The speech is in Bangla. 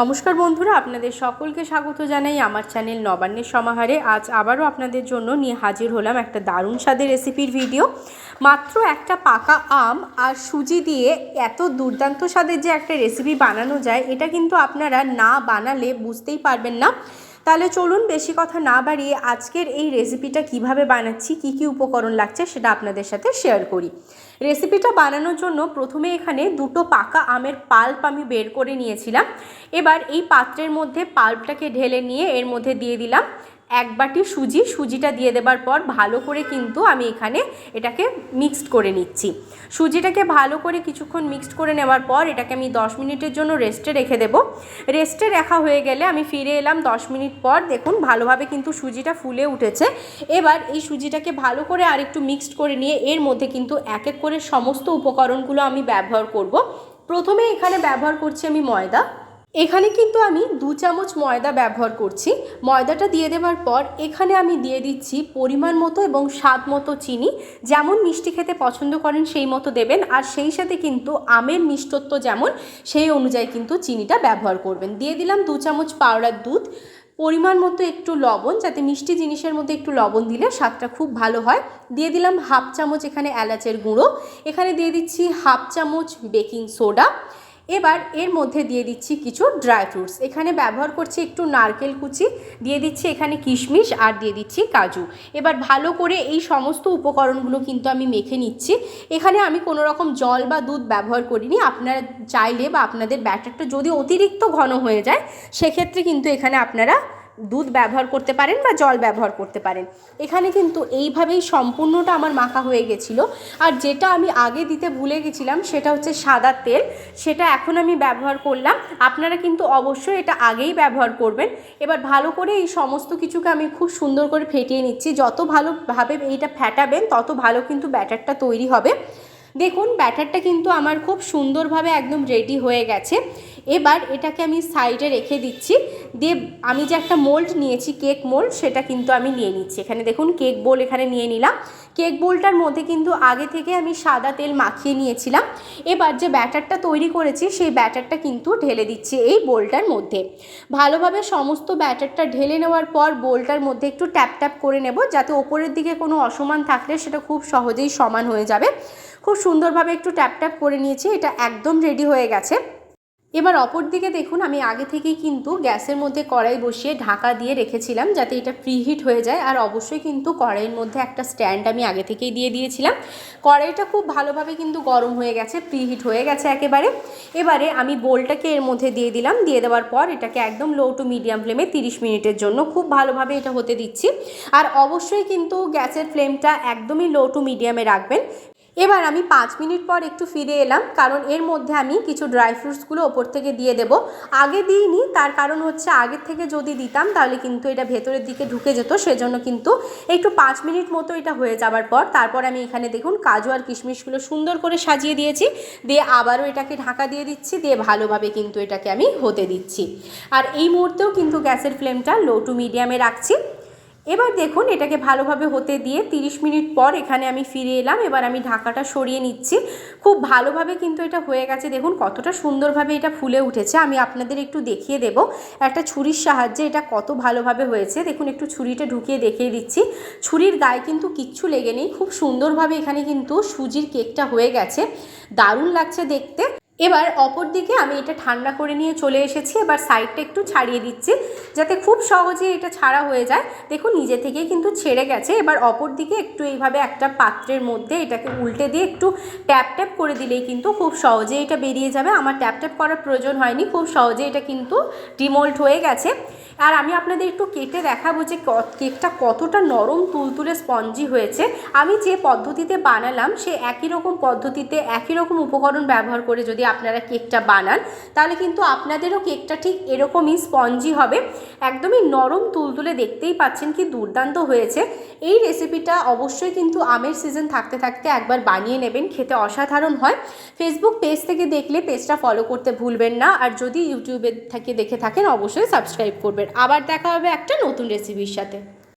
নমস্কার বন্ধুরা, আপনাদের সকলকে স্বাগত জানাই আমার চ্যানেল নবান্নের সমাহারে। আজ আবারও আপনাদের জন্য নিয়ে হাজির হলাম একটা দারুণ স্বাদের রেসিপির ভিডিও। মাত্র একটা পাকা আম আর সুজি দিয়ে এত দুর্দান্ত স্বাদের যে একটা রেসিপি বানানো যায়, এটা কিন্তু আপনারা না বানালে বুঝতেই পারবেন না। তাহলে চলুন বেশি কথা না বাড়িয়ে আজকের এই রেসিপিটা কীভাবে বানাচ্ছি, কি কি উপকরণ লাগছে সেটা আপনাদের সাথে শেয়ার করি। রেসিপিটা বানানোর জন্য প্রথমে এখানে দুটো পাকা আমের পাল্প আমি বের করে নিয়েছিলাম। এবার এই পাত্রের মধ্যে পাল্পটাকে ঢেলে নিয়ে এর মধ্যে দিয়ে দিলাম। এক বাটি সুজি, সুজিটা দিয়ে দেবার পর ভালো করে কিন্তু আমি এখানে এটাকে মিক্সড করে নিচ্ছি। সুজিটাকে ভালো করে কিছুক্ষণ মিক্সড করে নেওয়ার পর এটাকে আমি 10 মিনিটের জন্য রেস্টে রেখে দেবো। রেস্টে রাখা হয়ে গেলে আমি ফিরে এলাম 10 মিনিট পর। দেখুন, ভালোভাবে কিন্তু সুজিটা ফুলে উঠেছে। এবার এই সুজিটাকে ভালো করে আরেকটু মিক্সড করে নিয়ে এর মধ্যে কিন্তু এক এক করে সমস্ত উপকরণগুলো আমি ব্যবহার করব। প্রথমে এখানে ব্যবহার করছি আমি ময়দা। এখানে কিন্তু আমি দু চামচ ময়দা ব্যবহার করছি। ময়দাটা দিয়ে দেওয়ার পর এখানে আমি দিয়ে দিচ্ছি পরিমাণ মতো এবং স্বাদ মতো চিনি। যেমন মিষ্টি খেতে পছন্দ করেন সেই মতো দেবেন। আর সেই সাথে কিন্তু আমের মিষ্টত্ব যেমন, সেই অনুযায়ী কিন্তু চিনিটা ব্যবহার করবেন। দিয়ে দিলাম দু চামচ পাউডার দুধ। পরিমাণ মতো একটু লবণ, যাতে মিষ্টি জিনিসের মধ্যে একটু লবণ দিলে স্বাদটা খুব ভালো হয়। দিয়ে দিলাম হাফ চামচ এখানে এলাচের গুঁড়ো। এখানে দিয়ে দিচ্ছি হাফ চামচ বেকিং সোডা। এবার এর মধ্যে দিয়ে দিচ্ছি কিছু ড্রাই ফ্রুটস। এখানে ব্যবহার করছি একটু নারকেল কুচি, দিয়ে দিচ্ছি এখানে কিশমিশ আর দিয়ে দিচ্ছি কাজু। এবার ভালো করে এই সমস্ত উপকরণগুলো কিন্তু আমি মেখে নিচ্ছি। এখানে আমি কোনো রকম জল বা দুধ ব্যবহার করিনি। আপনারা চাইলে বা আপনাদের ব্যাটারটা যদি অতিরিক্ত ঘন হয়ে যায়, সেক্ষেত্রে কিন্তু এখানে আপনারা দুধ ব্যবহার করতে পারেন বা জল ব্যবহার করতে পারেন। এখানে কিন্তু এইভাবেই সম্পূর্ণটা আমার মাখা হয়ে গেছিল। আর যেটা আমি আগে দিতে ভুলে গেছিলাম সেটা হচ্ছে সাদা তেল। সেটা এখন আমি ব্যবহার করলাম। আপনারা কিন্তু অবশ্যই এটা আগেই ব্যবহার করবেন। এবার ভালো করে এই সমস্ত কিছুকে আমি খুব সুন্দর করে ফেটিয়ে নিচ্ছি। যত ভালোভাবে এইটা ফ্যাটাবেন, তত ভালো কিন্তু ব্যাটারটা তৈরি হবে। দেখুন, ব্যাটারটা কিন্তু আমার খুব সুন্দরভাবে একদম রেডি হয়ে গেছে। এবার এটাকে আমি সাইডে রেখে দিচ্ছি। দিয়ে আমি যে একটা মোল্ড নিয়েছি কেক মোল্ড সেটা কিন্তু আমি নিয়ে নিচ্ছি। এখানে দেখুন কেক বোল এখানে নিয়ে নিলাম। কেক বোলটার মধ্যে কিন্তু আগে থেকে আমি সাদা তেল মাখিয়ে নিয়েছিলাম। এবার যে ব্যাটারটা তৈরি করেছি, সেই ব্যাটারটা কিন্তু ঢেলে দিচ্ছি এই বোলটার মধ্যে। ভালোভাবে সমস্ত ব্যাটারটা ঢেলে নেওয়ার পর বোলটার মধ্যে একটু ট্যাপ ট্যাপ করে নেব, যাতে ওপরের দিকে কোনো অসমান থাকলে সেটা খুব সহজেই সমান হয়ে যাবে। খুব সুন্দরভাবে একটু ট্যাপ ট্যাপ করে নিয়েছি, এটা একদম রেডি হয়ে গেছে। এবার অপর দিকে দেখুন, আমি আগে থেকেই কিন্তু গ্যাসের মধ্যে কড়াই বসিয়ে ঢাকা দিয়ে রেখেছিলাম যাতে এটা প্রিহিট হয়ে যায়। আর অবশ্যই কিন্তু কড়াইয়ের মধ্যে একটা স্ট্যান্ড আমি আগে থেকেই দিয়ে দিয়েছিলাম। কড়াইটা খুব ভালোভাবে কিন্তু গরম হয়ে গেছে, প্রিহিট হয়ে গেছে একেবারে। এবারে আমি বোলটাকে এর মধ্যে দিয়ে দিলাম। দিয়ে দেওয়ার পর এটাকে একদম লো টু মিডিয়াম ফ্লেমে তিরিশ মিনিটের জন্য খুব ভালোভাবে এটা হতে দিচ্ছি। আর অবশ্যই কিন্তু গ্যাসের ফ্লেমটা একদমই লো টু মিডিয়ামে রাখবেন। এবার আমি পাঁচ মিনিট পর একটু ফিরে এলাম, কারণ এর মধ্যে আমি কিছু ড্রাই ফ্রুটসগুলো ওপর থেকে দিয়ে দেব। আগে দিইনি, তার কারণ হচ্ছে আগের থেকে যদি দিতাম, তাহলে কিন্তু এটা ভেতরের দিকে ঢুকে যেত, সেজন্য কিন্তু একটু পাঁচ মিনিট মতো এটা হয়ে যাবার পর, তারপর আমি এখানে দেখুন কাজু আর কিশমিশগুলো সুন্দর করে সাজিয়ে দিয়েছি। দিয়ে আবারও এটাকে ঢাকা দিয়ে দিচ্ছি, দিয়ে ভালোভাবে কিন্তু এটাকে আমি হতে দিচ্ছি। আর এই মুহূর্তেও কিন্তু গ্যাসের ফ্লেমটা লো টু মিডিয়ামে রাখছি। এবার দেখুন এটাকে ভালোভাবে হতে দিয়ে 30 মিনিট পর এখানে আমি ফিরে এলাম। এবার আমি ঢাকাটা সরিয়ে নিচ্ছি। খুব ভালোভাবে কিন্তু এটা হয়ে গেছে। দেখুন কতটা সুন্দরভাবে এটা ফুলে উঠেছে। আমি আপনাদের একটু দেখিয়ে দেব। একটা ছুরির সাহায্যে এটা কত ভালোভাবে হয়েছে। দেখুন একটু ছুরিটা ঢুকিয়ে দেখিয়ে দিচ্ছি। ছুরির গায়ে কিন্তু কিচ্ছু লেগে নেই। খুব সুন্দরভাবে এখানে কিন্তু সুজির কেকটা হয়ে গেছে। দারুণ লাগছে দেখতে। এবার অপর দিকে আমি এটা ঠান্ডা করে নিয়ে চলে এসেছি। এবার সাইডটা একটু ছাড়িয়ে দিচ্ছি যাতে খুব সহজে এটা ছাড়া হয়ে যায়। দেখুন, নিজে থেকেই কিন্তু ছেড়ে গেছে। এবার অপর দিকে একটু এইভাবে একটা পাত্রের মধ্যে এটাকে উল্টে দিয়ে একটু ট্যাপ ট্যাপ করে দিলেই কিন্তু খুব সহজে এটা বেরিয়ে যাবে। আমার ট্যাপ ট্যাপ করার প্রয়োজন হয়নি। খুব সহজে এটা কিন্তু ডিমোল্ট হয়ে গেছে। আর আমি আপনাদের একটু কেটে দেখাবো যে কেকটা কতটা নরম, তুলতুলে স্পঞ্জি হয়েছে। আমি যে পদ্ধতিতে বানালাম, সে একই রকম পদ্ধতিতে একই রকম উপকরণ ব্যবহার করে যদি আপনারা কেকটা বানান, তাহলে কিন্তু আপনাদেরও কেকটা ঠিক এরকমই স্পঞ্জি হবে। একদমই নরম তুলতুলে দেখতেই পাচ্ছেন কি দুর্দান্ত হয়েছে। এই রেসিপিটা অবশ্যই কিন্তু আমের সিজন থাকতে থাকতে একবার বানিয়ে নেবেন, খেতে অসাধারণ হয়। ফেসবুক পেজ থেকে দেখলে পেজটা ফলো করতে ভুলবেন না, আর যদি ইউটিউবে থেকে দেখে থাকেন, অবশ্যই সাবস্ক্রাইব করবেন। আবার দেখা হবে একটা নতুন রেসিপির সাথে।